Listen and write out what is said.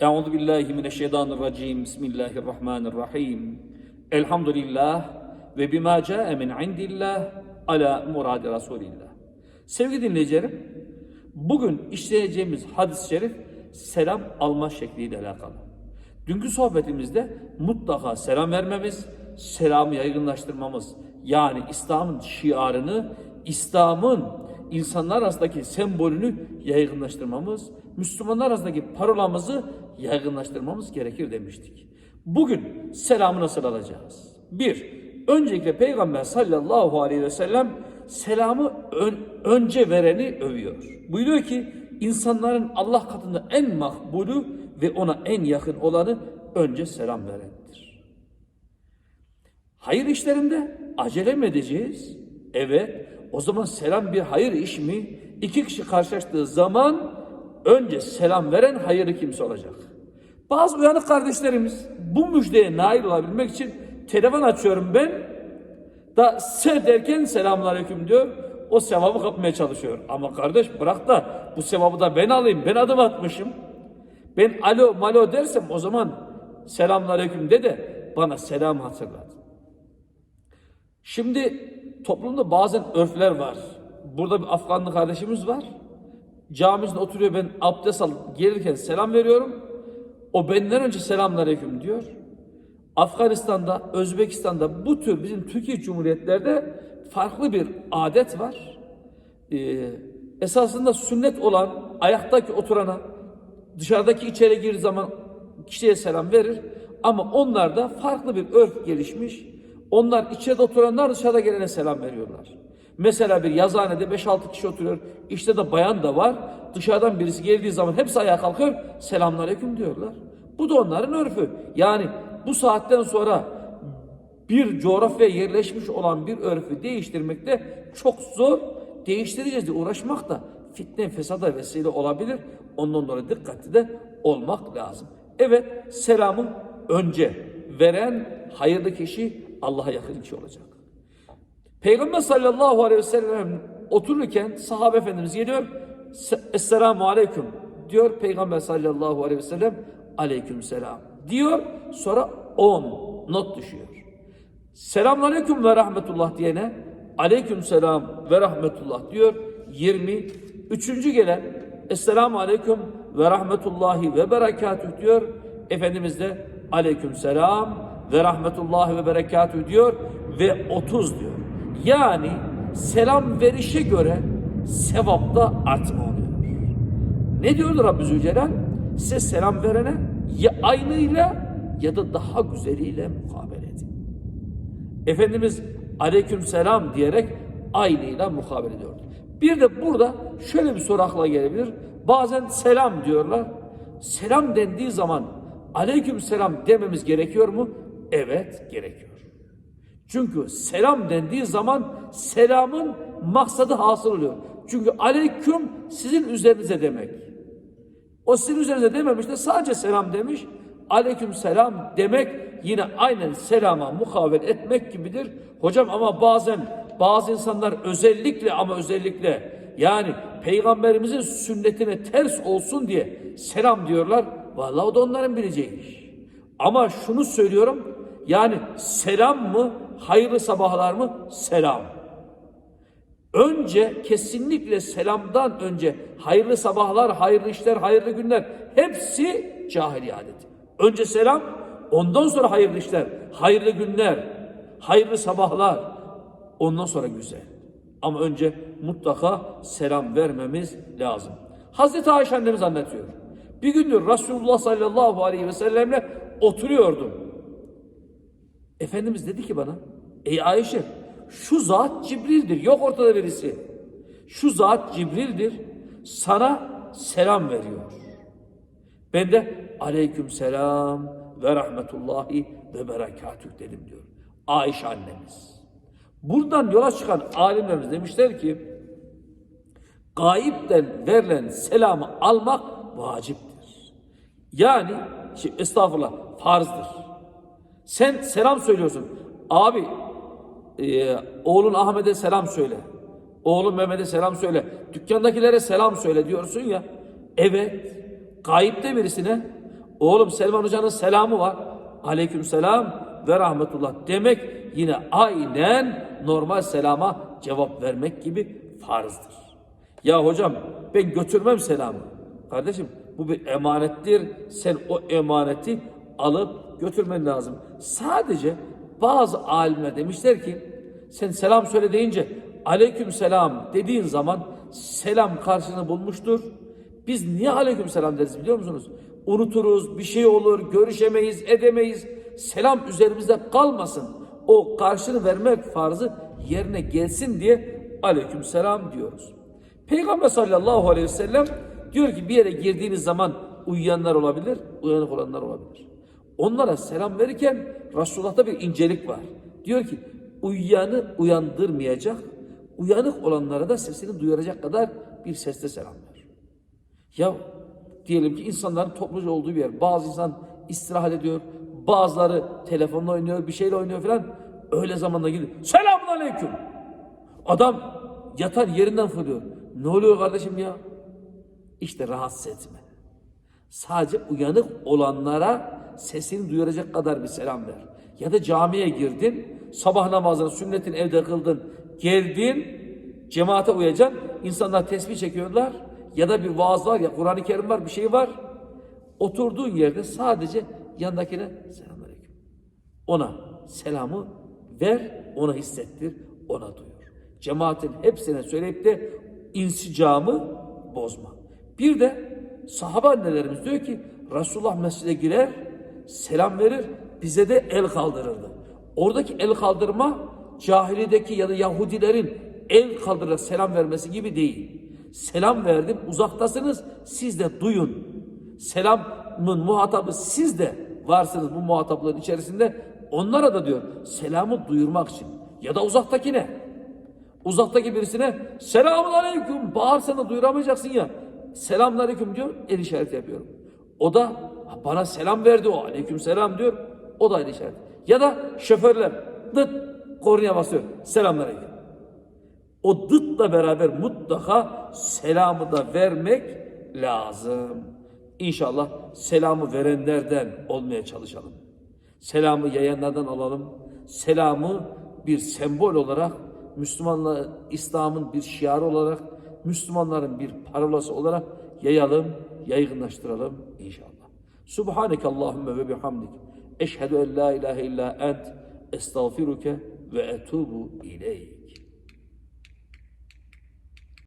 Euzu billahi mineşşeytanirracim. Bismillahirrahmanirrahim. Elhamdülillah ve bima ca'e min indillah ala muradi Resulillah. Sevgili dinleyicilerim, bugün işleyeceğimiz hadis-i şerif selam alma şekliyle alakalı. Dünkü sohbetimizde mutlaka selam vermemiz, selamı yaygınlaştırmamız, yani İslam'ın şiarını, İslam'ın insanlar arasındaki sembolünü yaygınlaştırmamız, Müslümanlar arasındaki parolamızı yaygınlaştırmamız gerekir demiştik. Bugün selamı nasıl alacağız? Bir, öncelikle Peygamber sallallahu aleyhi ve sellem selamı ön- önce vereni övüyor. Buyuruyor ki insanların Allah katında en makbulü ve ona en yakın olanı önce selam verendir. Hayır işlerinde acele mi edeceğiz? Evet. O zaman selam bir hayır iş mi? İki kişi karşılaştığı zaman önce selam veren hayırlı kimse olacak. Bazı uyanık kardeşlerimiz bu müjdeye nail olabilmek için telefon açıyorum ben. Da se derken selamünaleyküm diyor. O sevabı kapmaya çalışıyor. Ama kardeş bırak da bu sevabı da ben alayım. Ben adım atmışım. Ben alo malo dersem o zaman selamünaleyküm de de bana selam hatırlat. Şimdi toplumda bazen örfler var. Burada bir Afganlı kardeşimiz var. Camimizde oturuyor ben abdest alıp gelirken selam veriyorum. O benden önce selamünaleyküm diyor. Afganistan'da, Özbekistan'da bu tür bizim Türkiye Cumhuriyetlerde farklı bir adet var. Ee, esasında sünnet olan ayaktaki oturana dışarıdaki içeri girdiği zaman kişiye selam verir. Ama onlarda farklı bir örf gelişmiş. Onlar içeride oturanlar dışarıda gelene selam veriyorlar. Mesela bir yazıhanede 5-6 kişi oturuyor. İşte de bayan da var. Dışarıdan birisi geldiği zaman hepsi ayağa kalkıyor. Selamünaleyküm diyorlar. Bu da onların örfü. Yani bu saatten sonra bir coğrafyaya yerleşmiş olan bir örfü değiştirmek de çok zor. Değiştireceğiz diye uğraşmak da fitne fesada vesile olabilir. Ondan dolayı dikkatli de olmak lazım. Evet selamın önce veren hayırlı kişi Allah'a yakın kişi olacak. Peygamber sallallahu aleyhi ve sellem otururken sahabe efendimiz geliyor. "Se- Esselamu aleyküm diyor Peygamber sallallahu aleyhi ve sellem aleyküm selam diyor. Sonra 10 not düşüyor. Selamun aleyküm ve rahmetullah diyene aleyküm selam ve rahmetullah diyor. 20. Üçüncü gelen Esselamu aleyküm ve rahmetullahi ve berekatüh diyor. Efendimiz de aleyküm selam ve rahmetullahi ve berekatüh diyor ve 30 diyor. Yani selam verişe göre sevapta artma oluyor. Ne diyordu Rabbi Zülcelal? Size selam verene ya aynıyla ya da daha güzeliyle mukabele edin. Efendimiz aleyküm selam diyerek aynıyla mukabele ediyordu. Bir de burada şöyle bir soru akla gelebilir. Bazen selam diyorlar. Selam dendiği zaman aleyküm selam dememiz gerekiyor mu? Evet gerekiyor. Çünkü selam dendiği zaman selamın maksadı hasıl oluyor. Çünkü aleyküm sizin üzerinize demek. O sizin üzerinize dememiş de sadece selam demiş. Aleyküm selam demek yine aynen selama mukavel etmek gibidir. Hocam ama bazen bazı insanlar özellikle ama özellikle yani peygamberimizin sünnetine ters olsun diye selam diyorlar. Vallahi o da onların bileceği iş. Ama şunu söylüyorum yani selam mı hayırlı sabahlar mı selam. Önce kesinlikle selamdan önce hayırlı sabahlar, hayırlı işler, hayırlı günler hepsi cahiliye adeti. Önce selam, ondan sonra hayırlı işler, hayırlı günler, hayırlı sabahlar, ondan sonra güzel. Ama önce mutlaka selam vermemiz lazım. Hazreti Ayşe annemiz anlatıyor. Bir gündür Resulullah sallallahu aleyhi ve sellemle oturuyordum. Efendimiz dedi ki bana, ey Ayşe şu zat Cibril'dir, yok ortada birisi. Şu zat Cibril'dir, sana selam veriyor. Ben de aleyküm selam ve rahmetullahi ve berekatüh dedim diyor. Ayşe annemiz. Buradan yola çıkan alimlerimiz demişler ki, gayipten verilen selamı almak vaciptir. Yani, şey, estağfurullah, farzdır. Sen selam söylüyorsun. Abi e, oğlun Ahmet'e selam söyle. Oğlun Mehmet'e selam söyle. Dükkandakilere selam söyle diyorsun ya. Evet. Gayipte birisine Oğlum Selman Hoca'nın selamı var. Aleyküm selam ve rahmetullah demek yine aynen normal selama cevap vermek gibi farzdır. Ya hocam ben götürmem selamı. Kardeşim bu bir emanettir. Sen o emaneti alıp götürmen lazım. Sadece bazı alimler demişler ki sen selam söyle deyince aleyküm selam dediğin zaman selam karşılığını bulmuştur. Biz niye aleyküm selam deriz biliyor musunuz? Unuturuz, bir şey olur, görüşemeyiz, edemeyiz. Selam üzerimizde kalmasın. O karşını vermek farzı yerine gelsin diye aleyküm selam diyoruz. Peygamber sallallahu aleyhi ve sellem diyor ki bir yere girdiğiniz zaman uyuyanlar olabilir, uyanık olanlar olabilir. Onlara selam verirken Resulullah'ta bir incelik var. Diyor ki uyuyanı uyandırmayacak, uyanık olanlara da sesini duyuracak kadar bir sesle selam ver. Ya diyelim ki insanların topluca olduğu bir yer. Bazı insan istirahat ediyor, bazıları telefonla oynuyor, bir şeyle oynuyor falan. Öyle zamanda gidiyor. Selamun aleyküm. Adam yatar yerinden fırlıyor. Ne oluyor kardeşim ya? İşte rahatsız etme. Sadece uyanık olanlara sesini duyuracak kadar bir selam ver. Ya da camiye girdin, sabah namazını, sünnetin evde kıldın, geldin, cemaate uyacaksın, insanlar tesbih çekiyorlar ya da bir vaaz var ya Kur'an-ı Kerim var, bir şey var. Oturduğun yerde sadece yanındakine selamünaleyküm. Ona selamı ver, ona hissettir, ona duyur. Cemaatin hepsine söyleyip de insicamı bozma. Bir de sahabe annelerimiz diyor ki Resulullah mescide girer, selam verir, bize de el kaldırırdı. Oradaki el kaldırma cahilideki ya da Yahudilerin el kaldırarak selam vermesi gibi değil. Selam verdim, uzaktasınız, siz de duyun. Selamın muhatabı siz de varsınız bu muhatapların içerisinde. Onlara da diyor selamı duyurmak için ya da uzaktakine. Uzaktaki birisine selamun aleyküm bağırsana duyuramayacaksın ya. Selamun aleyküm diyor el işareti yapıyorum. O da bana selam verdi o aleyküm selam diyor. O da el işareti. Ya da şoförler dıt kornaya basıyor. Selamun aleyküm. O dıtla beraber mutlaka selamı da vermek lazım. İnşallah selamı verenlerden olmaya çalışalım. Selamı yayanlardan alalım. Selamı bir sembol olarak Müslümanlar İslam'ın bir şiarı olarak Müslümanların bir parolası olarak yayalım, yaygınlaştıralım inşallah. Subhaneke Allahümme ve bihamdik. Eşhedü en la ilahe illa ent estağfiruke ve etubu ileyk.